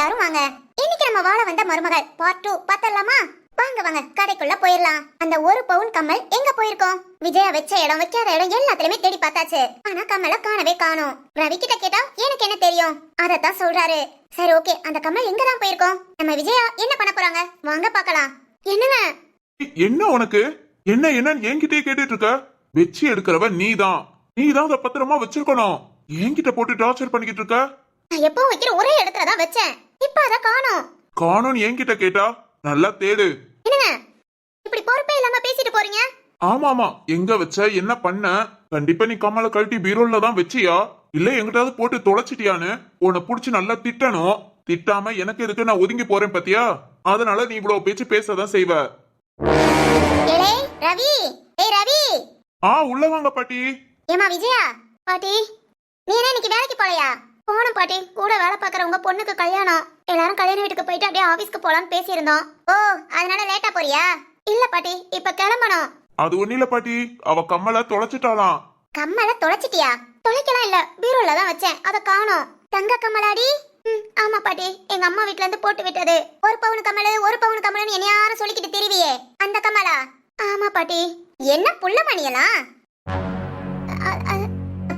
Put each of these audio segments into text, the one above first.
எல்லாரும் வாங்க. இன்னைக்கு நம்ம வாழ வந்த மருமகள் பார்ட் டூ பார்த்தலாமா வாங்க வாங்க கடைக்குள்ள போயிடலாம். அந்த ஒரு பவுன் கம்மல் எங்க போயிருக்கோம்? விஜயா வச்ச இடம் வைக்காத இடம் எல்லாத்துலயுமே தேடி பார்த்தாச்சு. ஆனா கம்மலை காணவே காணோம். ரவி கிட்ட கேட்டா எனக்கு என்ன தெரியும்? அதத்தான் சொல்றாரு. சரி ஓகே அந்த கம்மல் எங்க தான் போயிருக்கோம்? நம்ம விஜயா என்ன பண்ண போறாங்க? வாங்க பார்க்கலாம். என்னங்க? என்ன உனக்கு? என்ன என்னன்னு என்கிட்டயே கேட்டுட்டு இருக்க? வச்சு எடுக்கிறவ நீதான். நீதான் அதை பத்திரமா வச்சிருக்கணும். என்கிட்ட போட்டு டார்ச்சர் பண்ணிக்கிட்டு இருக்க? நான் எப்பவும் வைக்கிற ஒரே இடத்துல தான் வச்சேன். இப்ப அத காணோம். காணும்னு என்கிட்ட கேட்டா? நல்லா தேடு. என்னங்க? இப்படி பொறுப்பே இல்லாம பேசிட்டு போறீங்க? ஆமா ஆமா எங்க வச்ச? என்ன பண்ண? கண்டிப்பா நீ கம்மலை கழட்டி பீரோல்ல தான் வச்சியா? இல்ல எங்கிட்டாவது போட்டு தொலைச்சிட்டியான்னு? உன்னை புடிச்சு நல்லா திட்டணும். திட்டாம எனக்கு எதுக்கு நான் ஒதுங்கி போறேன் பாத்தியா? அதனால நீ இவ்வளவு பேச்சு பேசதான் செய்வ. ரவி! ஏய் ரவி! ஆ உள்ள வாங்க பாட்டி. ஏமா விஜயா? பாட்டி நீ என்ன இன்னைக்கு வேலைக்கு போலையா? போகணும் பாட்டி. கூட வேலை பார்க்குற உங்க பொண்ணுக்கு கல்யாணம். எல்லாரும் கல்யாண வீட்டுக்கு போயிட்டு அப்படியே ஆபீஸ்க்கு போலாம்னு பேசியிருந்தோம். ஓ அதனால லேட்டா போறியா? இல்ல பாட்டி இப்ப கிளம்பணும். அது ஒண்ணு இல்ல பாட்டி. அவ கம்மலை தொலைச்சிட்டாளாம். கம்மலை தொலைச்சிட்டியா? தொலைக்கலாம் இல்ல பீரோல தான் வச்சேன். அத காணோம். தங்க கம்மலாடி? ஆமா பாட்டி. எங்க அம்மா வீட்ல இருந்து போட்டு விட்டது. ஒரு பவுன் கம்மலு ஒரு பவுன் கம்மலுன்னு என்ன யாரும் சொல்லிக்கிட்டு திரிவியே. அந்த கம்மலா? ஆமா பாட்டி. என்ன புள்ள மணியலாம்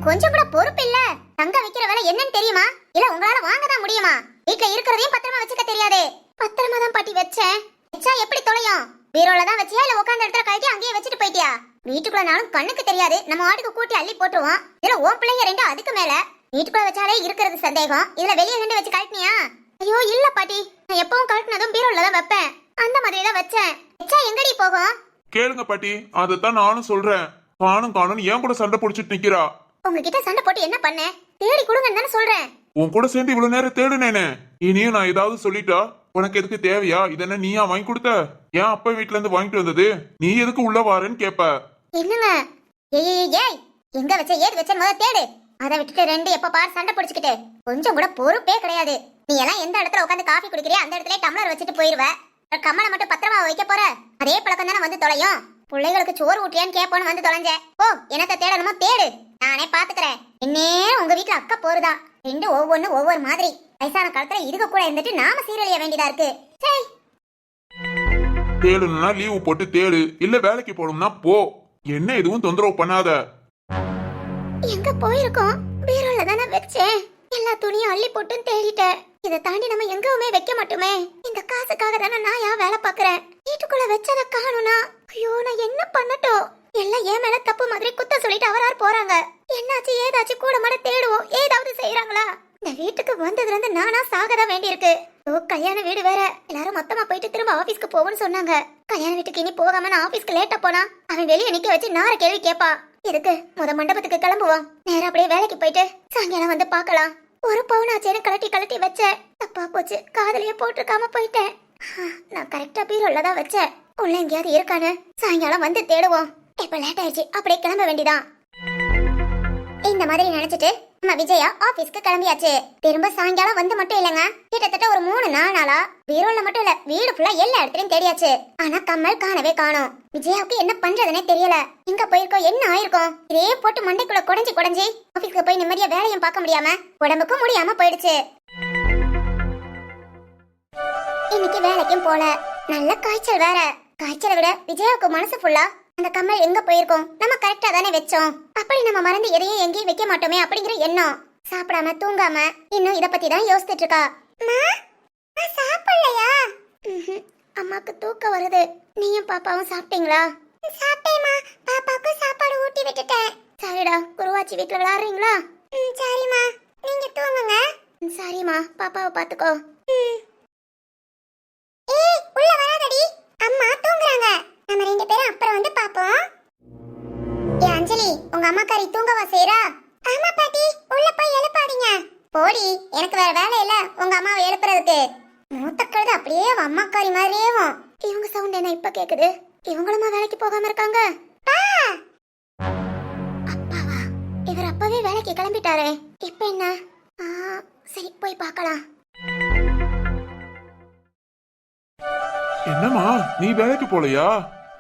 கொஞ்சம் கூட பொறுப்பு இல்ல. தங்க விக்கிற விலை என்னன்னு தெரியுமா? இல்ல உங்களால வாங்க தான் முடியுமா? வீட்ல இருக்கிறதையும் பத்திரமா வச்சுக்க தெரியாது. பத்திரமா தான் பாட்டி வச்சேன் வச்சா எப்படி தொலையும்? பீரோல தான் வச்சியா? இல்ல உட்கார்ந்த இடத்துல கழட்டி அங்கேயே வச்சுட்டு போயிட்டியா? வீட்டுக்குள்ள நானும் கண்ணுக்கு தெரியாது. நம்ம வாட்டுக்கு கூட்டி அள்ளி போட்டுருவோம். இதுல ஓ பிள்ளைங்க ரெண்டு அதுக்கு மேல. வீட்டுக்குள்ள வச்சாலே இருக்கிறது சந்தேகம். இதுல வெளியே நின்று வச்சு கழட்டினியா? ஐயோ இல்ல பாட்டி. நான் எப்பவும் கழட்டினதும் பீரோல தான் வைப்பேன். அந்த மாதிரி தான் வச்சேன். வச்சா எங்கடி போகும்? கேளுங்க பாட்டி. அதைத்தான் நானும் சொல்றேன். காணும் காணும் ஏன் கூட சண்டை பிடிச்சிட்டு நிக்கிறா? உங்ககிட்ட சண்டை போட்டு என்ன பண்ண? தேடி கொடுங்கன்னு தானே சொல்றேன். உன் கூட சேர்ந்து இவ்வளவு நேரம் தேடுனேனே. இனியும் நான் ஏதாவது சொல்லிட்டா உனக்கு எதுக்கு தேவையா? இதென்ன நீயா வாங்கி கொடுத்த? ஏன் அப்பா வீட்ல இருந்து வாங்கிட்டு வந்தது? நீ எதுக்கு உள்ள வாரன்னு கேப்ப. என்னங்க? ஏய் ஏய், எங்க வச்ச ஏது வச்ச முத தேடு. அதை விட்டுட்டு ரெண்டு எப்ப பாரு சண்டை பிடிச்சிக்கிட்டு கொஞ்சம் கூட பொறுப்பே கிடையாது. நீ எல்லாம் எந்த இடத்துல உட்காந்து காஃபி குடிக்கிறியா அந்த இடத்துல டம்ளர் வச்சுட்டு போயிருவ. கம்மலை மட்டும் பத்திரமா வைக்க போற. அதே பழக்கம் தானே வந்து தொலையும். பிள்ளைகளுக்கு சோறு ஊட்டியான்னு கேட்போன்னு வந்து தொலைஞ்ச. ஓ என்னத்த தேடணுமோ தேடு. நானே பாத்துக்கிறேன். இந்நேரம் உங்க வீட்டுல அக்கா போறதா ரெண்டு ஒவ்வொன்னு ஒவ்வொரு மாதிரி. வயசான காலத்துல இதுக்கு கூட இருந்துட்டு நாம சீரழிய வேண்டியதா இருக்கு. தேடுனா லீவு போட்டு தேடு. இல்ல வேலைக்கு போகணும்னா போ. என்ன எதுவும் தொந்தரவு பண்ணாத. எங்க போயிருக்கோம்? பீரோல தானே வச்சேன். எல்லா துணியும் அள்ளி போட்டு தேடிட்டேன். இதை தாண்டி நம்ம எங்கவுமே வைக்க மாட்டோமே. இந்த காசுக்காக தானே நான் ஏன் வேலை பார்க்கறேன் வீட்டுக்குள்ள வச்சத காணும்னா ஐயோ நான் என்ன பண்ணட்டும்? எல்லாம் ஏன் மேல தப்பு மாதிரி குத்த சொல்லிட்டு அவரார் போறாங்க. என்னாச்சு? ஏதாச்சு கூட மாட தேடுவோம். ஏதாவது செய்யறாங்களா இந்த வீட்டுக்கு வந்ததுல இருந்து நானா சாகதான் வேண்டியிருக்கு. ஓ கல்யாண வீடு வேற. எல்லாரும் மொத்தமா போயிட்டு திரும்ப ஆபீஸ்க்கு போவோம்னு சொன்னாங்க. கல்யாண வீட்டுக்கு இனி போகாம நான் ஆபீஸ்க்கு லேட்டா போனா அவன் வெளியே நிக்க வச்சு நார கேள்வி கேப்பா. எதுக்கு? முத மண்டபத்துக்கு கிளம்புவோம். நேரா அப்படியே வேலைக்கு போயிட்டு சாயங்காலம் வந்து பார்க்கலாம். ஒரு பவுனாச்சேன்னு கலட்டி கழட்டி கழட்டி வச்சேன். தப்பா போச்சு. காதலியே போட்டிருக்காம போயிட்டேன். நான் கரெக்டா பீரோல தான் வச்சேன். உள்ள எங்கேயாவது இருக்கானு சாயங்காலம் வந்து தேடுவோம். இப்ப லேட் ஆயிடுச்சு. அப்படியே கிளம்ப வேண்டிதான். இந்த மாதிரி நினைச்சிட்டு நம்ம விஜயா ஆபீஸ்க்கு கிளம்பியாச்சு. திரும்ப சாயங்காலம் வந்து மட்டும் இல்லைங்க. கிட்டத்தட்ட ஒரு மூணு நாலு நாளா வீரோல மட்டும் இல்ல வீடு ஃபுல்லா எல்லா இடத்துலயும் தேடியாச்சு. ஆனா கம்மல் காணவே காணோம். விஜயாவுக்கு என்ன பண்றதுனே தெரியல. எங்க போயிருக்கோம் என்ன ஆயிருக்கும்? இதே போட்டு மண்டைக்குள்ள குடஞ்சி குடஞ்சி ஆபீஸ்க்கு போய் நிம்மதியா வேலையும் பார்க்க முடியாம உடம்புக்கும் முடியாம போயிடுச்சு. இன்னைக்கு வேலைக்கும் போல. நல்ல காய்ச்சல் வேற. காய்ச்சலை விட விஜயாவுக்கு மனசு ஃபுல்லா அந்த கம்மல் எங்க போயிருக்கோம்? நம்ம கரெக்டா தானே வச்சோம். அப்படி நம்ம மறந்து எதையும் எங்கேயும் வைக்க மாட்டோமே அப்படிங்கிற எண்ணம். சாப்பிடாம தூங்காம இன்னும் இத பத்தி தான் யோசிச்சுட்டு இருக்கா. சாப்பிடலையா? அம்மாக்கு தூக்கம் வருது. நீயும் பாப்பாவும் சாப்பிட்டீங்களா? சாப்பிட்டேமா பாப்பாக்கு சாப்பாடு ஊட்டி விட்டுட்டேன். சரிடா குருவாச்சி வீட்ல விளையாடுறீங்களா? சரிம்மா. நீங்க தூங்குங்க. சரிம்மா. பாப்பாவை பாத்துக்கோ. ஏய் உள்ள வராதடி. அம்மா தூங்குறாங்க. நம்ம ரெண்டு பேரும் அப்புறம் வந்து பாப்போம் ஏ அஞ்சலி உங்க அம்மாக்காரி தூங்கவா செய்யறா ஆமா பாட்டி. உள்ள போய் எழுப்பாதீங்க. போடி எனக்கு வேற வேலை இல்ல. உங்க அம்மாவை எழுப்புறதுக்கு. மூத்த கழுது அப்படியே அம்மா அம்மாக்காரி மாதிரியேவும் இவங்க சவுண்ட் என்ன இப்ப கேக்குது? இவங்களுமா வேலைக்கு போகாம இருக்காங்க? அப்பாவா இவர் அப்பவே வேலைக்கு கிளம்பிட்டாரே. இப்ப என்ன? சரி போய் பார்க்கலாம். என்னம்மா நீ வேலைக்கு போலையா?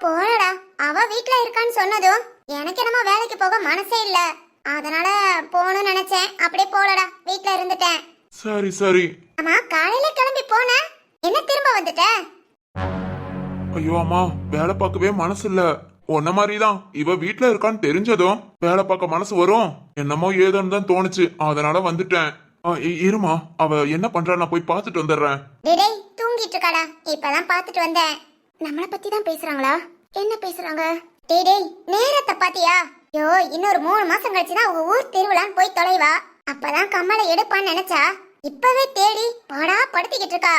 போடா அவ வீட்ல இருக்கான்னு சொன்னதும் எனக்கு என்னமோ வேலைக்கு போக மனசே இல்ல. அதனால போகணும்னு நினைச்சேன். அப்படியே போலடா. வீட்ல இருந்துட்டேன். சரி சரி. அம்மா காலையில கிளம்பி போன. என்ன திரும்ப வந்துட்ட? ஐயோ அம்மா வேலை பார்க்கவே மனசு இல்ல. உன்ன மாதிரிதான். இவ வீட்ல இருக்கான்னு தெரிஞ்சதும் வேலை பார்க்க மனசு வரும். என்னமோ ஏதோன்னு தான் தோணுச்சு. அதனால வந்துட்டேன். இருமா. அவ என்ன பண்றா? நான் போய் பார்த்துட்டு வந்துடுறேன். டேய் தூங்கிட்டு இருக்காடா. இப்பதான் பார்த்துட்டு வந்தேன். நம்மள பத்தி தான் பேசுறாங்களா? என்ன பேசுறாங்க? டேய் டேய் நேரத்தை பாத்தியா? யோ இன்னொரு மூணு மாசம் கழிச்சு தான் உங்க ஊர் திருவிழான்னு போய் தொலைவா? அப்பதான் கம்மலை எடுப்பான்னு நினைச்சா? இப்பவே தேடி பாடா படுத்திக்கிட்டு இருக்கா.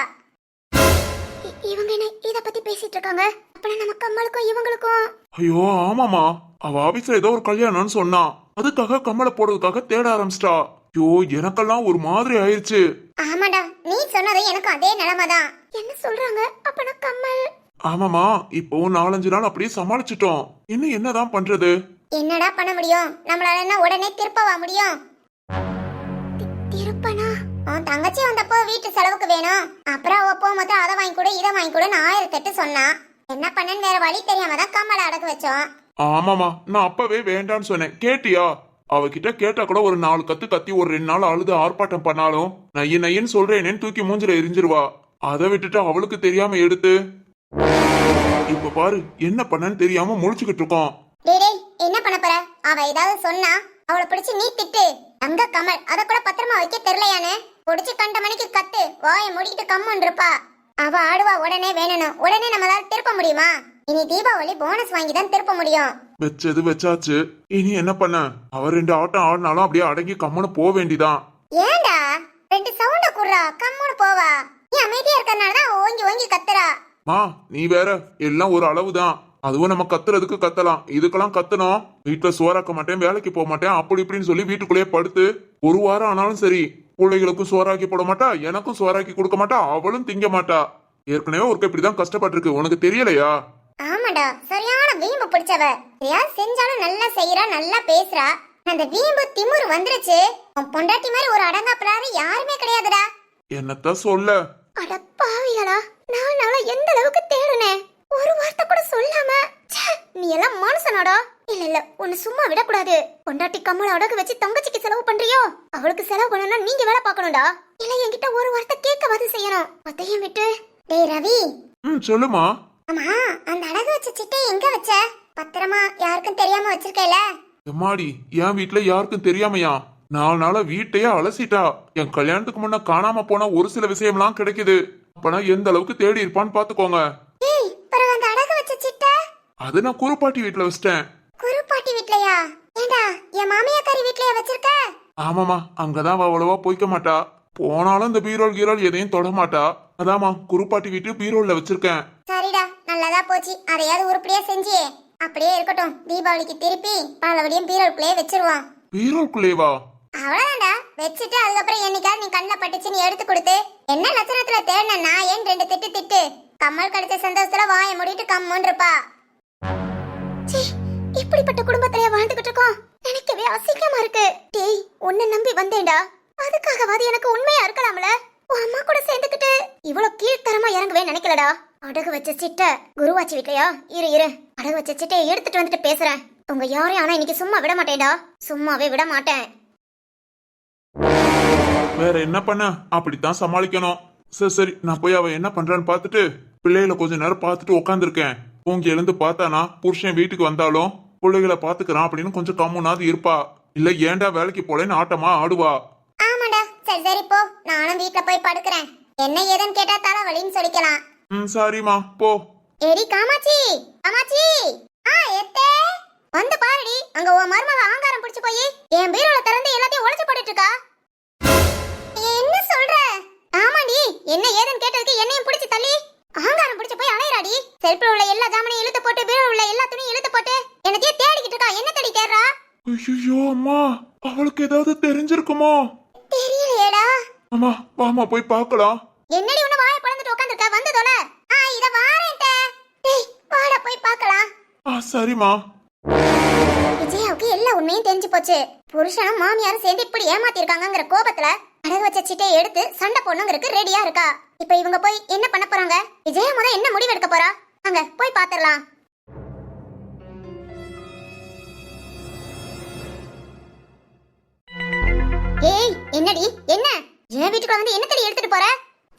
இவங்க என்ன இத பத்தி பேசிட்டு இருக்காங்க? அப்பனா நம்ம கம்மலுக்கும் இவங்களுக்கும்? ஐயோ ஆமாமா அவ ஆபீஸ்ல ஏதோ ஒரு கல்யாணம்னு சொன்னா. அதுக்காக கம்மலை போடுறதுக்காக தேட ஆரம்பிச்சிட்டா. ஐயோ எனக்கெல்லாம் ஒரு மாதிரி ஆயிருச்சு. ஆமாடா நீ சொன்னது எனக்கு அதே நிலைமை தான் என்ன சொல்றாங்க? அப்பனா கம்மல். ஆமாமா இப்போ நாலஞ்சு நாள் அப்படியே சமாளிச்சிட்டோம். இன்னும் என்னதான் பண்றது? என்னடா பண்ண முடியும்? நம்மளால என்ன உடனே திருப்பவா முடியும்? திருப்பனா? உன் தங்கச்சி வந்தப்போ வீட்டு செலவுக்கு வேணும். அப்புறம் அவ போகும்போது அதை வாங்கி கொடு இதை வாங்கி கொடுன்னு ஆயிரத்தெட்டு சொன்னா. என்ன பண்ணன்னு வேற வழி தெரியாம தான் கம்மலை அடக்கு வச்சோம். ஆமாமா நான் அப்பவே வேண்டான்னு சொன்னேன். கேட்டியா? அவகிட்ட கேட்டா கூட ஒரு நாலு கத்து கத்தி ஒரு ரெண்டு நாள் அழுது ஆர்ப்பாட்டம் பண்ணாலும் நைய நையன்னு சொல்றேனேன்னு தூக்கி மூஞ்சில எரிஞ்சிருவா. அதை விட்டுட்டு அவளுக்கு தெரியாம எடுத்து இப்ப பாரு என்ன பண்ணன்னு தெரியாம முழிச்சுக்கிட்டு இருக்கோம் டேய் என்ன பண்ண போற? அவ ஏதாவது சொன்னா அவளை பிடிச்சு நீ திட்டு. தங்க கமல் அத கூட பத்திரமா வைக்க தெரியலையானே? பிடிச்சு கண்ட மணிக்கு கத்து வாயை மூடிக்கிட்டு கம்மன் இருப்பா. அவ ஆடுவா உடனே வேணும் உடனே நம்மளால திருப்ப முடியுமா? இனி தீபாவளி போனஸ் வாங்கி தான் திருப்ப முடியும். வச்சது வச்சாச்சு. இனி என்ன பண்ண? அவ ரெண்டு ஆட்டம் ஆடினாலும் அப்படியே அடங்கி கம்முன்னு போக வேண்டிதான். ஏன்டா? ரெண்டு சவுண்ட குடுறா கம்முன்னு போவா. நீ அமைதியா இருக்கறனால தான் ஓங்கி ஓங்கி கத்துறா. மா நீ வேற எல்லாம் ஒரு அளவுதான். அதுவும் நம்ம கத்துறதுக்கு கத்தலாம். இதுக்கெல்லாம் கத்தணும். வீட்டுல சோறாக்க மாட்டேன் வேலைக்கு போக மாட்டேன் அப்படி இப்படின்னு சொல்லி வீட்டுக்குள்ளேயே படுத்து ஒரு வாரம் ஆனாலும் சரி பிள்ளைகளுக்கும் சோறாக்கி போட மாட்டா எனக்கும் சோறாக்கி கொடுக்க மாட்டா அவளும் திங்க மாட்டா. ஏற்கனவே ஒருக்க இப்படிதான் கஷ்டப்பட்டிருக்கு. உனக்கு தெரியலையா? ஆமாடா சரியான வீம்பு பிடிச்சவ. எதையாவது செஞ்சாலும் நல்லா செய்யறா நல்லா பேசுறா. அந்த வீம்பு திமிரு வந்துருச்சு. பொண்டாட்டி மாதிரி ஒரு அடங்காப்பிடாரு யாருமே கிடையாதுடா. என்னத்த சொல்ல அட பாவிகளா நான் நாள எந்த அளவுக்கு தேடுனேன் ஒரு வார்த்தை கூட சொல்லாம ச்சே, நீ மனுஷனாடா இல்ல இல்ல உன்னை சும்மா விடக்கூடாது. பொண்டாட்டி கம்மல அடகு வச்சு தங்கச்சிக்கு செலவு பண்றியோ? அவளுக்கு செலவு பண்ணணும்னா நீங்க வேலை பார்க்கணும்டா. இல்ல என்கிட்ட ஒரு வார்த்தை கேட்கவாது செய்யணும். அதையும் விட்டு. டேய் ரவி. ம் சொல்லுமா. ஆமா அந்த அடகு வச்ச சிட்டை எங்க வச்ச? பத்திரமா யாருக்கும் தெரியாம வச்சிருக்கல எம்மாடி என் வீட்டுல யாருக்கும் தெரியாமையா? நாலு நாளா வீட்டையே அலசிட்டா. என் கல்யாணத்துக்கு முன்ன காணாம போன ஒரு சில விஷயம்லாம் கிடைக்குது. அப்பனா எந்த அளவுக்கு தேடி இருப்பான்னு பாத்துக்கோங்க ஏய் பிறகு அந்த அடகு வச்ச சிட்டை அது நான் குருப்பாட்டி வீட்டுல வச்சிட்டேன். குருப்பாட்டி வீட்லயா? ஏண்டா என் மாமியாக்காரி வீட்லயா வச்சிருக்க? ஆமாமா அங்கதான் அவ அவ்வளவா போய்க்க மாட்டா. போனாலும் இந்த பீரோல் கீரோல் எதையும் தொட மாட்டா. அதாம்மா குருப்பாட்டி வீட்டு பீரோல்ல வச்சிருக்கேன். சரிடா நல்லதா போச்சு. அதையாவது உருப்படியா செஞ்சியே. அப்படியே இருக்கட்டும். தீபாவளிக்கு திருப்பி பலபடியும் பீரோக்குள்ளேயே வச்சிருவோம் பீரோல்குள்ளேவா? அவ்வளவுதான்டா. வச்சுட்டு அதுக்கப்புறம் என்னைக்காவது நீ கண்ணில் பட்டுச்சுன்னு எடுத்து கொடுத்து என்ன லட்சணத்துல தேடின நான் ஏன் ரெண்டு திட்டு திட்டு? கம்மல் கிடைச்ச சந்தோஷத்துல வாயை மூடிட்டு கம்முன்னு இருப்பா. இப்படிப்பட்ட குடும்பத்திலே வாழ்ந்துகிட்டு இருக்கோம். நினைக்கவே அசிங்கமா இருக்கு. டேய் உன்னை நம்பி வந்தேன்டா. அதுக்காகவாது எனக்கு உண்மையா இருக்கலாம்ல. உன் அம்மா கூட சேர்ந்துக்கிட்டு இவ்வளவு கீழ்த்தரமா இறங்கவே நினைக்கலடா. அடகு வச்ச சிட்ட குருவாச்சி வீட்லயா? இரு இரு. அடகு வச்ச சிட்டையை எடுத்துட்டு வந்துட்டு பேசுறேன். உங்க யாரையும் ஆனா இன்னைக்கு சும்மா விட மாட்டேன்டா. சும்மாவே விட மாட்டேன். வேற என்ன பண்ண? அப்படித்தான் சமாளிக்கணும். சரி சரி. நான் போய் அவ என்ன பண்றான்னு பார்த்துட்டு பிள்ளைகளை கொஞ்ச நேரம் பார்த்துட்டு உட்காந்துருக்கேன் தூங்கி எழுந்து பார்த்தானா? புருஷன் வீட்டுக்கு வந்தாலும் பிள்ளைகளை பாத்துக்கிறான் அப்படின்னு கொஞ்சம் கம்முனாது இருப்பா. இல்ல ஏன்டா வேலைக்கு போலேன்னு ஆட்டமா ஆடுவா? ஆமாடா. சரி சரி போ. நானும் வீட்ல போய் படுக்கிறேன். என்ன ஏதுன்னு கேட்டா தலைவலின்னு சொல்லிக்கலாம். ம் சரிம்மா போ. ஏடி காமாட்சி! காமாட்சி! ஆ எத்தே! வந்து பாருடி. அங்க உன் மருமக ஆங்காரம் பிடிச்சு போய் என் பீரோல திறந்து எல்லாத்தையும் உடைச்சு போட்டுட்டு இருக்கா என்ன சொல்ற? ஆமாடி என்ன ஏதுன்னு கேட்டதுக்கு என்னையும் பிடிச்சு தள்ளி ஆங்காரம் பிடிச்சு போய் அலையறாடி. செல்ஃபில் உள்ள எல்லா ஜாமனையும் இழுத்து போட்டு உள்ள எல்லா துணியும் இழுத்து போட்டு என்னத்தையும் தேடிக்கிட்டு இருக்கா. என்ன தேடி தேடுறா? ஐயோ அம்மா அவளுக்கு ஏதாவது தெரிஞ்சிருக்குமோ? தெரியலையேடா. அம்மா வாமா போய் பார்க்கலாம். என்னடி உன்ன வாயை பிளந்துட்டு உட்கார்ந்திருக்க? வந்து தொல. ஆ இத வாரேன் டேய் வாடா போய் பார்க்கலாம். ஆ சரிம்மா. விஜயாவுக்கு எல்லா உண்மையும் தெரிஞ்சு போச்சு. புருஷனும் மாமியாரும் சேர்ந்து இப்படி ஏமாத்திருக்காங்கங்கிற கோபத்துல அடகு வச்ச சிட்டையை எடுத்து சண்டை போடணுங்கிறதுக்கு ரெடியா இருக்கா. இப்ப இவங்க போய் என்ன பண்ண போறாங்க? விஜயா முத என்ன முடிவு எடுக்க போறா? அங்க போய் பாத்துடலாம் ஏய் என்னடி? என்ன? என் வீட்டுக்குள்ள வந்து என்ன தெரிய எடுத்துட்டு போற?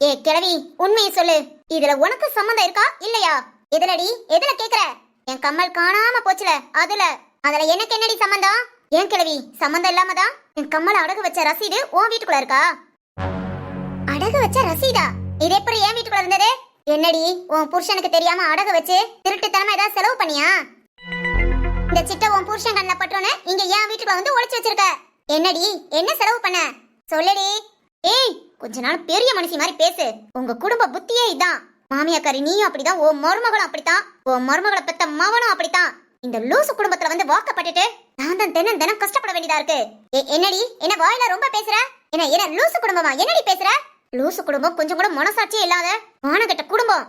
ஏ கிழவி உண்மையை சொல்லு. இதுல உனக்கு சம்மந்தம் இருக்கா? இல்லையா? எதுலடி? எதுல கேக்குற? என் கம்மல் காணாம போச்சுல அதுல. அதுல எனக்கு என்னடி சம்மந்தம்? ஏன் கிழவி சம்மந்தம் இல்லாம தான் என் கம்மல் அடகு வச்ச ரசீது உன் வீட்டுக்குள்ள இருக்கா? அடகு வச்ச ரசீதா? இது எப்படி என் வீட்டுக்குள்ள இருந்தது? என்னடி உன் புருஷனுக்கு தெரியாம அடகு வச்சு திருட்டுத்தனமா ஏதாவது செலவு பண்ணியா? இந்த சிட்ட உன் புருஷன் கண்ணில் பட்டோன்னு இங்க என் வீட்டுக்குள்ள வந்து ஒளிச்சு வச்சிருக்க. என்னடி என்ன செலவு பண்ண? சொல்லடி. ஏய் கொஞ்ச நாள் பெரிய மனுஷி மாதிரி பேசு. உங்க குடும்ப புத்தியே இதான். மாமியாக்காரி நீயும் அப்படிதான் உன் மருமகளும் அப்படித்தான். உன் மருமகளை பெத்த மவனும் அப்படித்தான். இந்த லூசு குடும்பத்துல வந்து வாக்கப்பட்டுட்டு நான் தான் தினம் தினம் கஷ்டப்பட வேண்டியதா இருக்கு. ஏ, என்னடி என்ன வாயில ரொம்ப பேசுற? என்ன என்ன லூசு குடும்பமா? என்னடி பேசுற? லூசு குடும்பம் கொஞ்சம் கூட மனசாட்சியே இல்லாத மானகட்ட குடும்பம்.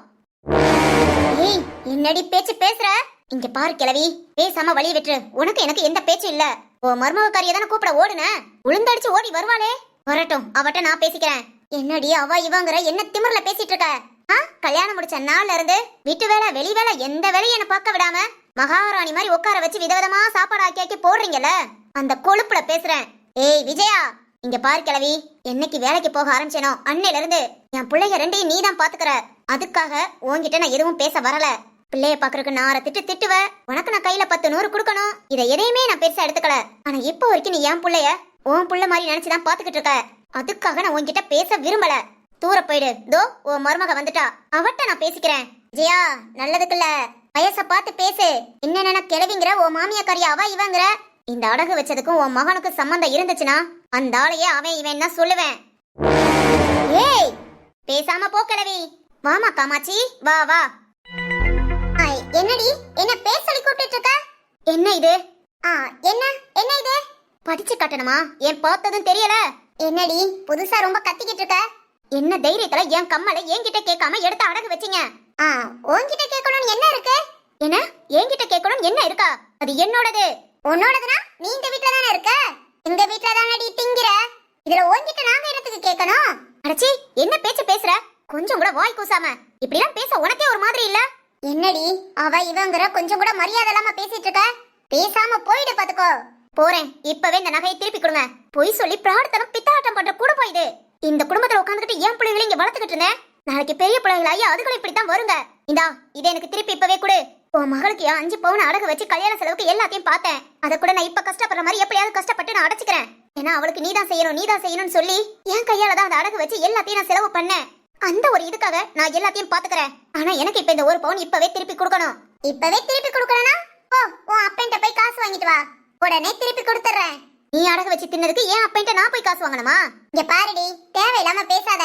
ஏய் என்னடி பேச்சு பேசுற? இங்க பாரு கிளவி பேசாம வழி விட்டுரு. உனக்கு எனக்கு எந்த பேச்சு இல்ல. ஓ மர்மவக்காரிய தானே கூப்பிட ஓடுன? உளுந்தடிச்சு ஓடி வருவாளே. வரட்டும் அவட்ட நான் பேசிக்கிறேன். என்னடி அவ இவங்கிற என்ன திமிர்ல பேசிட்டு இருக்க ஆ கல்யாணம் முடிச்ச நாள்ல இருந்து வீட்டு வேலை வெளி வேலை எந்த வேலையும் என்ன பார்க்க விடாம மகாராணி மாதிரி உட்கார வச்சு விதவிதமா சாப்பாடு ஆக்கி ஆக்கி போடுறீங்கல்ல? அந்த கொழுப்புல பேசுறேன். ஏய் விஜயா இங்க பாரு கிழவி என்னைக்கு வேலைக்கு போக ஆரம்பிச்சேனோ அன்னையில இருந்து என் பிள்ளைங்க ரெண்டையும் நீ தான் பாத்துக்கிற. அதுக்காக உன்கிட்ட நான் எதுவும் பேச வரல. பிள்ளைய பாக்குறதுக்கு நார திட்டு திட்டுவ. உனக்கு நான் கையில பத்து நூறு கொடுக்கணும். இதை எதையுமே நான் பெருசா எடுத்துக்கல. ஆனா இப்போ வரைக்கும் நீ என் பிள்ளைய உன் புள்ள மாதிரி நினைச்சுதான் பாத்துக்கிட்டு இருக்க. அதுக்காக நான் உன்கிட்ட பேச விரும்பல. தூர போயிடு. தோ உன் மருமக வந்துட்டா. அவட்ட நான் பேசிக்கிறேன். ஜெயா நல்லதுக்குல்ல வயச பார்த்து பேசு. என்னென்ன கிளவிங்கிற உன் மாமியாக்காரிய அவ இவங்கிற. இந்த அடகு வச்சதுக்கும் உன் மகனுக்கு சம்மந்தம் இருந்துச்சுன்னா அந்த ஆளையே அவன் இவன் தான் சொல்லுவேன். ஏய் பேசாம போ கிழவி. வாமா காமாட்சி. வா வா. என்னடி? என்ன பேர் சொல்லி கூப்பிட்டு இருக்க என்ன இது? ஆ என்ன? என்ன இது? படிச்சு கட்டணுமா? ஏன் பார்த்ததும் தெரியல. என்னடி புதுசா ரொம்ப கத்திக்கிட்டு இருக்க என்ன தைரியத்துல என் கம்மலை என்கிட்ட கேட்காம எடுத்து அடகு வச்சீங்க? ஆ உன்கிட்ட கேட்கணும்னு என்ன இருக்கு? என்ன? என்கிட்ட கேட்கணும்னு என்ன இருக்கா? அது என்னோடது. உன்னோடதுனா நீ இந்த வீட்டுல தானே இருக்க? இந்த வீட்ல தானடி திங்கிற? இதுல ஓஞ்சிட்டு நாங்க இடத்துக்கு கேட்கணும் அடச்சி என்ன பேச்சு பேசுற? கொஞ்சம் கூட வாய் கூசாம. இப்படிலாம் பேச உனக்கே ஒரு மாதிரி இல்ல? என்னடி அவ இவங்கிற கொஞ்சம் கூட மரியாதை இல்லாம பேசிட்டு இருக்க? பேசாம போயிடு பாத்துக்கோ. போறேன் இப்பவே இந்த நகையை திருப்பி கொடுங்க. பொய் சொல்லி பிரார்த்தனம் பித்தாட்டம் பண்ற குடும்பம் இது. இந்த குடும்பத்துல உட்காந்துட்டு என் பிள்ளைகளை இங்க வளர்த்துக்கிட்டு இருந்தேன் நாளைக்கு பெரிய பிள்ளைகளாகி அதுகளும் இப்படித்தான் வருங்க. இந்தா இதை எனக்கு திருப்பி இப்பவே கொடு. உன் மகளுக்கு அஞ்சு பவுன் அடகு வச்சு கல்யாண செலவுக்கு எல்லாத்தையும் பார்த்தேன். அதை கூட நான் இப்ப கஷ்டப்படுற மாதிரி எப்படியாவது கஷ்டப்பட்டு நான் அடைச்சிக்கிறேன். ஏன்னா அவளுக்கு நீ தான் செய்யணும் நீ தான் செய்யணும்னு சொல்லி என் கையால தான் அந்த அடகு வச்சு எல்லாத்தையும் நான் செலவு பண்ணேன். அந்த ஒரு இதுக்காக நான் எல்லாத்தையும் பாத்துக்கிறேன் ஆனா எனக்கு இப்ப இந்த ஒரு பவுன் இப்பவே திருப்பி கொடுக்கணும். இப்பவே திருப்பி கொடுக்கணும்னா ஓ உன் அப்பன்ட்ட போய் காசு வாங்கிட்டு வா. உடனே திருப்பி கொடுத்துறேன் நீ அடகு வச்சு தின்னதுக்கு ஏன் அப்பன்ட்ட நான் போய் காசு வாங்கணுமா? இங்க பாருடி தேவையில்லாம பேசாத.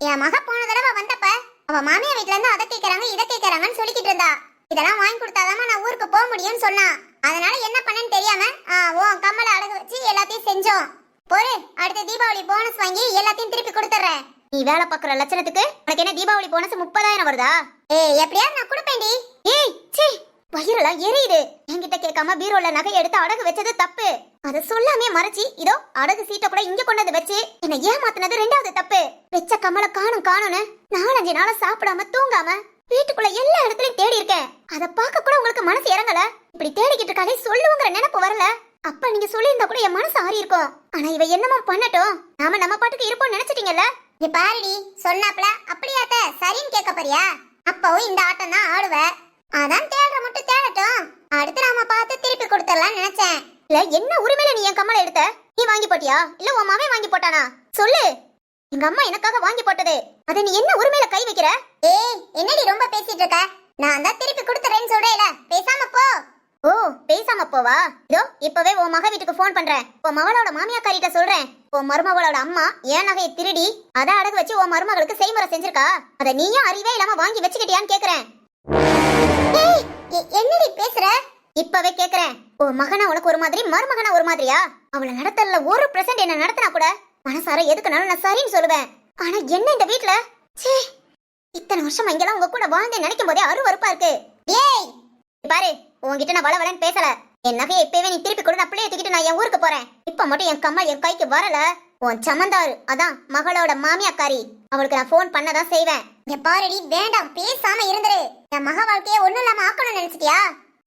என் மக போன தடவை வந்தப்ப அவ மாமியா வீட்ல இருந்து அதை கேக்குறாங்க இதை கேக்குறாங்கன்னு சொல்லிக்கிட்டு இருந்தா. இதெல்லாம் வாங்கி கொடுத்தாதாம நான் ஊருக்கு போக முடியும்னு சொன்னான். அதனால என்ன பண்ணேன்னு தெரியாம ஓ கம்மலை அடகு வச்சு எல்லாத்தையும் செஞ்சோம். பொறு அடுத்த தீபாவளி போனஸ் வாங்கி எல்லாத்தையும் திருப்பி கொடுத்துறேன் நீ வேலை பார்க்குற லட்சணத்துக்கு உனக்கு என்ன தீபாவளி போனஸ் முப்பதாயிரம் வருதா? ஏய் எப்படியாவது நான் கொடுப்பேன்டி. ஏய் சீ வயிறெல்லாம் எரியுது. என்கிட்ட கேட்காம பீரோல நகை எடுத்து அடகு வச்சது தப்பு. அத சொல்லாமே மறைச்சி இதோ அடகு சீட்டை கூட இங்க கொண்டு வச்சு என்ன ஏமாத்துனது ரெண்டாவது தப்பு. வெச்ச கமலை காணும் காணும்னு நாலஞ்சு நாளா சாப்பிடாம தூங்காம வீட்டுக்குள்ள எல்லா இடத்துலயும் தேடி இருக்கேன் அத பார்க்க கூட உங்களுக்கு மனசு இறங்கல. இப்படி தேடிக்கிட்டு இருக்காளே சொல்லுவோங்கிற நினைப்பு வரல. அப்ப நீங்க சொல்லியிருந்தா கூட என் மனசு ஆறி இருக்கும். ஆனா இவ என்னமோ பண்ணட்டும். நாம நம்ம பாட்டுக்கு இருப்போம் நினைச்சிட்டீங்கல்ல? நீ பாருடி சொன்னாப்ல அப்படியாத்த சரின்னு கேட்க போறியா? அப்பவும் இந்த ஆட்டம் தான் ஆடுவ. அதான் தேடுற மட்டும் தேடட்டும். அடுத்து நாம பார்த்து திருப்பி கொடுத்துடலாம் நினைச்சேன். இல்ல என்ன உரிமையில நீ என் கம்மலை எடுத்த? நீ வாங்கி போட்டியா? இல்ல உன் மாவே வாங்கி போட்டானா? சொல்லு. எங்க அம்மா எனக்காக வாங்கி போட்டது. அதை நீ என்ன உரிமையில கை வைக்கிற? ஏய் என்னடி ரொம்ப பேசிட்டு இருக்க? நான் தான் திருப்பி கொடுத்துறேன்னு சொல்றேல பேசாம போ. ஓ பேசாம போவா? இதோ இப்பவே உன் மக வீட்டுக்கு ஃபோன் பண்றேன். உன் மகளோட மாமியாக்காரிட்ட சொல்றேன். உன் மருமகளோட அம்மா என் நகையை திருடி அதை அடகு வச்சு உன் மருமகளுக்கு செய்முறை செஞ்சிருக்கா? அதை நீயும் அறிவே இல்லாம வாங்கி வச்சுக்கிட்டியான்னு கேக்குறேன். ஏய், என்னடி பேசுற? இப்பவே கேக்குறேன். உன் மகனா உனக்கு ஒரு மாதிரி மருமகனா ஒரு மாதிரியா? அவளை நடத்தல ஒரு பிரசன்ட் என்ன நடத்தினா கூட மனசார எதுக்குனாலும் நான் சரின்னு சொல்லுவேன். ஆனா என்ன இந்த வீட்ல? ச்சே இத்தனை வருஷம் இங்கெல்லாம் உங்க கூட வாழ்ந்து நினைக்கும் போதே அருவருப்பா இருக்கு. ஏய்! பாரு உன்கிட்ட நான் வளவலன்னு பேசல. என் நகையை இப்பவே நீ திருப்பி கொடு நான் பிள்ளைய தூக்கிட்டு நான் என் ஊருக்கு போறேன். இப்ப மட்டும் என் கம்மல் என் கைக்கு வரல. உன் சமந்தாரு அதான் மகளோட மாமியாக்காரி அவளுக்கு நான் ஃபோன் பண்ணதான் செய்வேன். இங்க பாருடி வேண்டாம் பேசாம இருந்துரு. என் மக வாழ்க்கைய ஒண்ணும் இல்லாம ஆக்கணும்னு நினைச்சிட்டியா?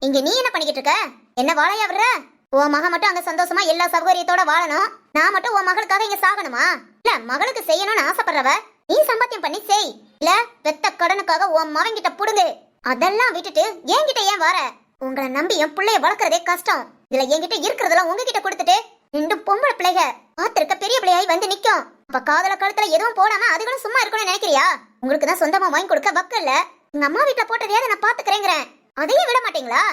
இங்க நீ என்ன பண்ணிக்கிட்டு இருக்க? என்ன வாழையா விடுற? உன் மக மட்டும் அங்க சந்தோஷமா எல்லா சௌகரியத்தோட வாழணும். நான் மட்டும் உன் மகளுக்காக இங்க சாகணுமா? இல்ல மகளுக்கு செய்யணும்னு ஆசைப்படுறவ? நீ சம்பாத்தியம் பண்ணி செய். இல்ல பெத்த கடனுக்காக உன் மகன் கிட்ட புடுங்கு. அதெல்லாம் விட்டுட்டு என்கிட்ட ஏன் வர? உங்களை நம்பி என் பிள்ளைய வளர்க்கறதே கஷ்டம். இதுல என்கிட்ட இருக்கிறதெல்லாம் உங்ககிட்ட கொடுத்துட்டு ரெண்டும் பொம்பளை பிள்ளைக பாத்திருக்க பெரிய பிள்ளையாய் வந்து நிக்கும். அப்ப காதல கழுத்துல எதுவும் போடாம அதுகளும் சும்மா இருக்கணும்னு நினைக்கிறியா? உங்களுக்கு தான் சொந்தமா வாங்கி கொடுக்க வக்கல்ல இல்ல. உங்க அம்மா வீட்டுல போட்டதையாவது நான் பாத்துக்கிறேங்கிறேன். அதையும் விட மாட்டீங்களா?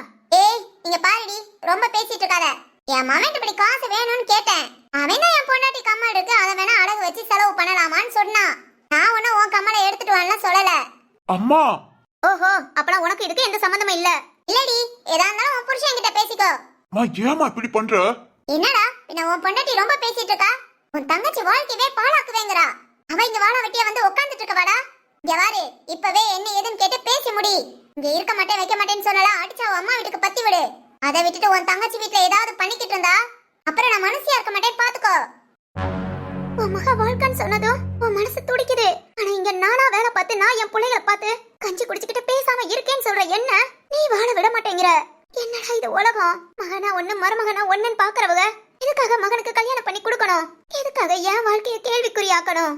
ஏய் இங்க பாருடி ரொம்ப பேசிட்டு இருக்காத. என் மகன் இப்படி காசு வேணும்னு கேட்டேன். அவன் தான் என் பொண்டாட்டி கம்மல் இருக்கு அதை வேணா அடகு வச்சு செலவு பண்ணலாமான்னு சொன்னான். நான் ஒன்னும் உன் கம்மலை எடுத்துட்டு வரலாம் சொல்லல. அம்மா! ஓஹோ அப்பலாம் உனக்கு இதுக்கு எந்த சம்மந்தமும் இல்ல. இல்லடி ஏதா இருந்தாலும் உன் புருஷன் கிட்ட பேசிக்கோ. அம்மா ஏமா இப்படி பண்ற? என்னடா பின்ன உன் பொண்டாட்டி ரொம்ப பேசிட்டு இருக்கா? உன் தங்கச்சி வாழ்க்கையவே பாழாக்குவேங்கறா அவ இங்க வாழ வெட்டிய வந்து உட்கார்ந்துட்டு இருக்கவாடா. இங்க வாரு இப்பவே என்ன ஏதுன்னு கேட்டு பேசி முடி. இங்க இருக்க மாட்டேன் வைக்க மாட்டேன்னு சொல்லலாம் அடிச்சா அம்மா வீட்டுக்கு பத்தி விடு. அதை விட்டுட்டு உன் தங்கச்சி வீட்ல ஏதாவது பண்ணிக்கிட்டு இருந்தா அப்புறம் நான் மனசியா இருக்க மாட்டேன் பாத்துக்கோ. உன் மக வாழ்க்கைன்னு சொன்னதும் உன் மனசு துடிக்குது. ஆனா இங்க நானா வேலை பார்த்து நான் என் பிள்ளைகளை பார்த்து கஞ்சி குடிச்சுக்கிட்டு பேசாம இருக்கேன்னு சொல்ற என்ன? நீ வாழ விட மாட்டேங்கிற. என்னடா இது உலகம்? மகனா ஒண்ணு மருமகனா ஒண்ணுன்னு பாக்குறவங்க எதுக்காக மகனுக்கு கல்யாணம் பண்ணி கொடுக்கணும்? எதுக்காக என் வாழ்க்கைய கேள்விக்குறியாக்கணும்?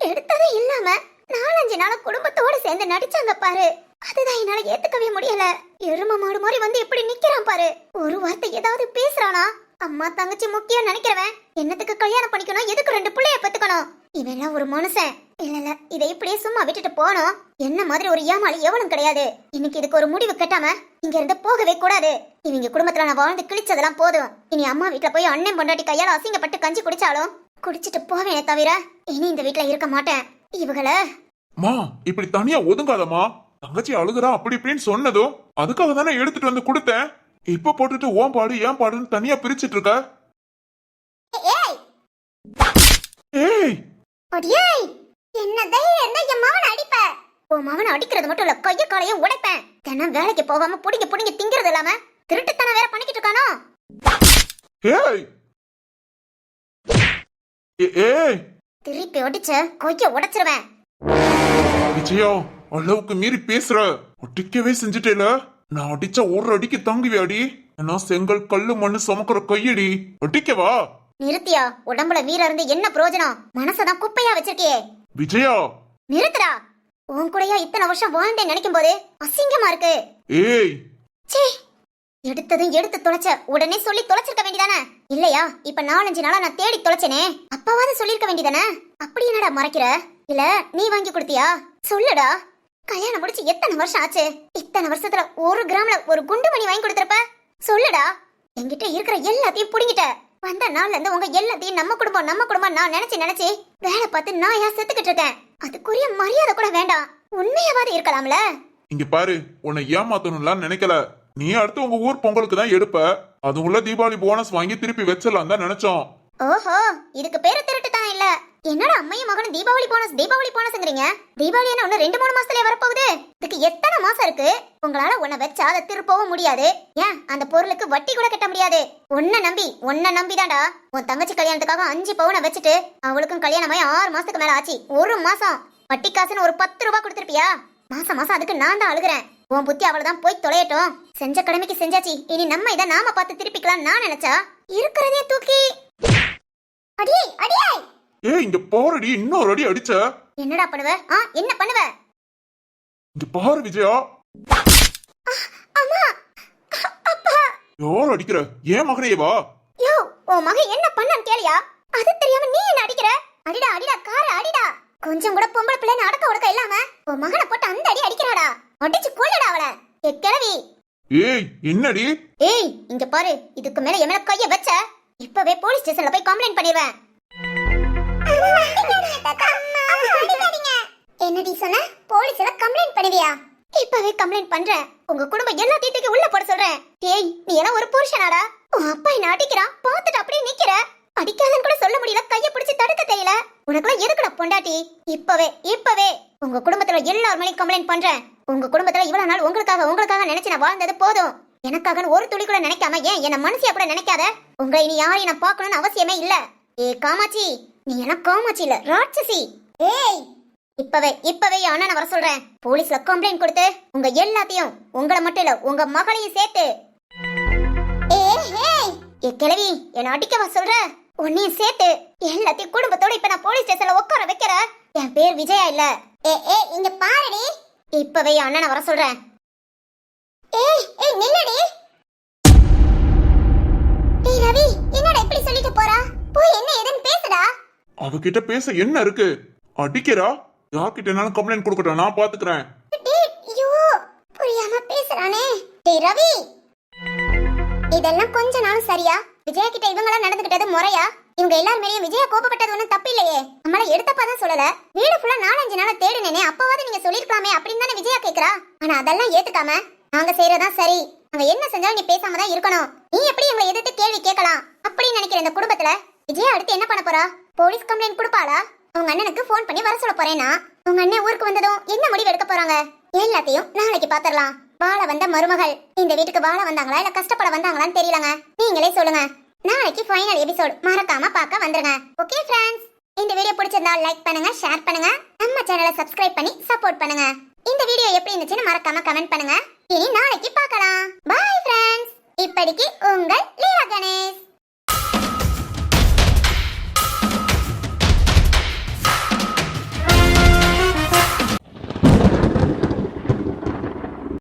எடுத்ததே இல்லாம நாலஞ்சு நாள் குடும்பத்தோட சேர்ந்து நடிச்சாங்க பாரு. அதுதான் என்னால ஏத்துக்கவே முடியல. எரும மாடு மாதிரி வந்து எப்படி நிக்கிறான் பாரு. ஒரு வார்த்தை ஏதாவது பேசுறானா? அம்மா தங்கச்சி முக்கியம் நினைக்கிறவன். என்னத்துக்கு கல்யாணம் பண்ணிக்கணும்? எதுக்கு ரெண்டு பிள்ளைய பத்துக்கணும்? இவெல்லாம் ஒரு மனுஷன். இல்ல இல்ல இதை இப்படியே சும்மா விட்டுட்டு போனோம். என்ன மாதிரி ஒரு ஏமாளி எவனும் கிடையாது. இன்னைக்கு இதுக்கு ஒரு முடிவு கட்டாம இங்க இருந்து போகவே கூடாது. இவங்க குடும்பத்துல நான் வாழ்ந்து கிழிச்சதெல்லாம் போதும். இனி அம்மா வீட்டுல போய் அண்ணன் பொண்டாட்டி கையால அசிங்கப்பட்டு கஞ்சி குடிச்சாலும் குடிச்சிட்டு போவேனே தவிர இனி இந்த வீட்டுல இருக்க மாட்டேன். இவங்கள மா இப்படி தனியா ஒதுங்காதம்மா. தங்கச்சி அழுகுறா அப்படி இப்படின்னு சொன்னதும் அதுக்காக தானே எடுத்துட்டு வந்து கொடுத்தேன். இப்ப போட்டுட்டு ஓன் பாடு ஏன் பாடுன்னு தனியா பிரிச்சிட்டு இருக்க? ஏய்! ஏய்! அடியேய்! என்ன தைரியம் இருந்தா என் மவனை அடிப்ப? உன் மவனை அடிக்கிறது மட்டும் இல்ல கைய காலையும் உடைப்பேன். தினம் வேலைக்கு போகாம புடிங்க புடிங்க திங்கிறது இல்லாம திருட்டுத்தனம் வேற பண்ணிக்கிட்டு இருக்கானோ? ஏய்! ஏய்! திருப்பி அடிச்ச கொய்ய உடைச்சிருவேன். விஜயா அளவுக்கு மீறி பேசுற. ஒட்டிக்கவே செஞ்சுட்டேல. நான் அடிச்ச ஒரு அடிக்கு தங்குவியாடி? நான் செங்கல் கல்லு மண்ணு சுமக்கிற கையடி. அடிக்கவா நிறுத்தியா? உடம்புல வீரம் இருந்து என்ன பிரயோஜனம் மனசதான் குப்பையா வச்சிருக்கியே. விஜயா! நிறுத்துடா. உன் கூடயா இத்தனை வருஷம் வாழ்ந்தேன் நினைக்கும் போது அசிங்கமா இருக்கு. ஏய்! ச்சே! எடுத்ததும் எடுத்து தொலைச்ச உடனே சொல்லி தொலைச்சிருக்க வேண்டியதானே? இல்லையா? இப்ப நாலஞ்சு நாளா நான் தேடி தொலைச்சனே. அப்பாவாவது சொல்லிருக்க வேண்டியதானே? அப்படி என்னடா மறைக்கிற? இல்ல நீ வாங்கி கொடுத்தியா? சொல்லுடா. கல்யாணம் முடிச்சு எத்தனை வருஷம் ஆச்சு? இத்தனை வருஷத்துல ஒரு கிராம்ல ஒரு குண்டு மணி வாங்கி கொடுத்திருப்ப? சொல்லுடா. என்கிட்ட இருக்கிற எல்லாத்தையும் புடிங்கிட்ட. வந்த நாள்ல இருந்து உங்க எல்லாத்தையும் நம்ம குடும்பம் நம்ம குடும்பம் நான் நினைச்சு நினைச்சு வேலை பார்த்து நான் ஏன் செத்துக்கிட்டு இருக்கேன்? அதுக்குரிய மரியாதை கூட வேண்டாம். உண்மையாவது இருக்கலாம்ல? இங்க பாரு உன்னை ஏமாத்தணும்லாம் நினைக்கல. நீ அடுத்து உங்க ஊர் பொங்கலுக்கு தான் எடுப்ப. அதுக்குள்ள தீபாவளி போனஸ் வாங்கி திருப்பி வச்சிடலாம் தான் நினைச்சோம். ஓஹோ இதுக்கு பேரு திருட்டு தான் இல்ல. என்னடா அம்மையும் மகனும் தீபாவளி போனஸ் தீபாவளி போனஸ்ங்கறீங்க? தீபாவளி என்ன ஒண்ணு ரெண்டு மூணு மாசத்துலயே வரப்போகுது? இதுக்கு எத்தனை மாசம் இருக்கு? உங்களால உன்னை வச்சா அதை திருப்பவும் முடியாது. ஏன்? அந்த பொருளுக்கு வட்டி கூட கட்ட முடியாது. உன்னை நம்பி உன்னை நம்பிதான்டா. உன் தங்கச்சி கல்யாணத்துக்காக அஞ்சு பவுனை வச்சுட்டு அவளுக்கும் கல்யாணமாய் ஆறு மாசத்துக்கு மேல ஆச்சு. ஒரு மாசம். வட்டி காசுன்னு ஒரு பத்து ரூபாய் கொடுத்துருப்பியா? மாசம் மாசம் அதுக்கு நான் தான் அழுகுறேன். உன் புத்தி அவ்வளவுதான் போய் தொலையட்டும். செஞ்ச கடமைக்கு செஞ்சாச்சு. இனி நம்ம இதை நாம பார்த்து திருப்பிக்கலாம் நான் நினைச்சா? இருக்கிறதே தூக்கி. அடியே அடியே! ஏய் இங்க பாருடி இன்னொரு அடி அடிச்ச. என்னடா பண்ணுவ? ஆ என்ன பண்ணுவ? இங்க பாரு விஜயா. அம்மா! அப்பா! யார் அடிக்கிற? ஏன் மகனையே வா. யோ உன் மகன் என்ன பண்ணான்னு கேளியா? அது தெரியாம நீ என்ன அடிக்கிற? அடிடா அடிடா கார அடிடா. கொஞ்சம் கூட பொம்பளை பிள்ளைன்னு அடக்க ஒடுக்க இல்லாம உன் மகனை போட்டு அந்த அடி அடிக்கிறாடா. அடிச்சு கொல்லடா அவள. ஏ கிழவி. ஏய் என்னடி? ஏய் இங்க பாரு இதுக்கு மேல என் மேல கைய வச்ச? இப்பவே போலீஸ் ஸ்டேஷன்ல போய் கம்ப்ளைண்ட் பண்ணிடுவேன். என்னடி சொன்ன? போலீஸ்ல கம்ப்ளைண்ட் பண்ணுவியா? இப்பவே கம்ப்ளைண்ட் பண்றேன் உங்க குடும்பம் எல்லா தீட்டுக்கு உள்ள போட சொல்றேன். ஏய் நீ எல்லாம் ஒரு புருஷனாடா? உன் அப்பா என்ன அடிக்கிறான் பார்த்துட்டு அப்படியே நிக்கிற. அடிக்காதன்னு கூட சொல்ல முடியல. கைய பிடிச்சு தடுக்க தெரியல. உனக்குலாம் எதுக்குடா பொண்டாட்டி? இப்பவே இப்பவே. உங்க குடும்பத்துல எல்லார் மேலயும் கம்ப்ளைண்ட் பண்றேன். உங்க குடும்பத்துல இவ்வளவு நாள் உங்களுக்காக உங்களுக்காக நினைச்சு நான் வாழ்ந்தது போதும். எனக்காக ஒரு துளி கூட நினைக்காம ஏன் என்ன மனசியா கூட நினைக்காத? உங்களை இனி யாரையும் நான் பார்க்கணும்னு அவசியமே இல்ல. ஏ காமாட்சி நீ எல்லாம் காமாட்சி இல்ல ராட்சசி. ஏய் இப்பவே இப்பவே அண்ணனை வர சொல்றேன். போலீஸ்ல கம்ப்ளைண்ட் கொடுத்து உங்க எல்லாத்தையும் உங்களை மட்டும் இல்ல உங்க மகளையும் சேர்த்து. ஏய் ஏய் ஏ கிழவி என்ன அடிக்கவா சொல்ற? உன்னையும் சேர்த்து எல்லாத்தையும் குடும்பத்தோட இப்ப நான் போலீஸ் ஸ்டேஷன்ல உட்கார வைக்கிறேன் என் பேர் விஜயா இல்ல. ஏ ஏ இங்க பாருடி. இப்பவே அண்ணனை வர சொல்றேன். ஏய் ஏய் நில்லுடி. ஏய் ரவி என்னடா இப்படி சொல்லிட்டு போறா? போய் என்ன ஏதுன்னு பேசுடா. அவகிட்ட பேச என்ன இருக்கு? அடிக்கிறா? யார்கிட்டனாலும் கம்ப்ளைண்ட் கொடுக்கட்டும் நான் பாத்துக்கிறேன். டேய் ஐயோ புரியாம பேசுறானே. டேய் ரவி. இதெல்லாம் கொஞ்ச நாளும் சரியா? விஜயா கிட்ட இவங்களா நடந்துகிட்டது முறையா? இவங்க எல்லார் மேலயும் விஜயா கோபப்பட்டது ஒண்ணும் தப்பு இல்லையே நம்மள எடுத்தப்பா தான் சொல்லல. வீடு ஃபுல்லா நாலஞ்சு நாளா தேடுனேனே அப்பவாவது நீங்க சொல்லிருக்கலாமே அப்படின்னு தானே விஜயா கேக்குறா? ஆனா அதெல்லாம் ஏத்துக்காம நாங்க செய்யறதா சரி. அவங்க என்ன செஞ்சாலும் நீ பேசாம தான் இருக்கணும். நீ எப்படி இவங்களை எதிர்த்து கேள்வி கேட்கலாம் அப்படின்னு நினைக்கிற இந்த குடும்பத்துல விஜயா அடுத்து என்ன பண்ண போறா? போலீஸ் கம்ப்ளைண்ட் கொடுப்பாளா? உங்க அண்ணனுக்கு ஃபோன் பண்ணி வர சொல்ல போறேனா? உங்க அண்ணன் ஊருக்கு வந்ததும் என்ன முடிவு எடுக்க போறாங்க? எல்லாத்தையும் நாளைக்கு பாத்திரலாம். வாழ வந்த மருமகள். இந்த வீட்டுக்கு வாழ வந்தாங்களா இல்ல கஷ்டப்பட வந்தாங்களான்னு தெரியலங்க. நீங்களே சொல்லுங்க. நாளைக்கு ஃபைனல் எபிசோட் மறக்காம பார்க்க வந்துருங்க. ஓகே ஃப்ரெண்ட்ஸ் இந்த வீடியோ பிடிச்சிருந்தா லைக் பண்ணுங்க ஷேர் பண்ணுங்க. நம்ம சேனலை சப்ஸ்கிரைப் பண்ணி சப்போர்ட் பண்ணுங்க. இந்த வீடியோ எப்படி இருந்துச்சுன்னு மறக்காம கமெண்ட் பண்ணுங்க. இனி நாளைக்கு பார்க்கலாம். பாய் ஃப்ரெண்ட்ஸ் இப்படிக்கு உங்கள் லீலா கணேஷ்.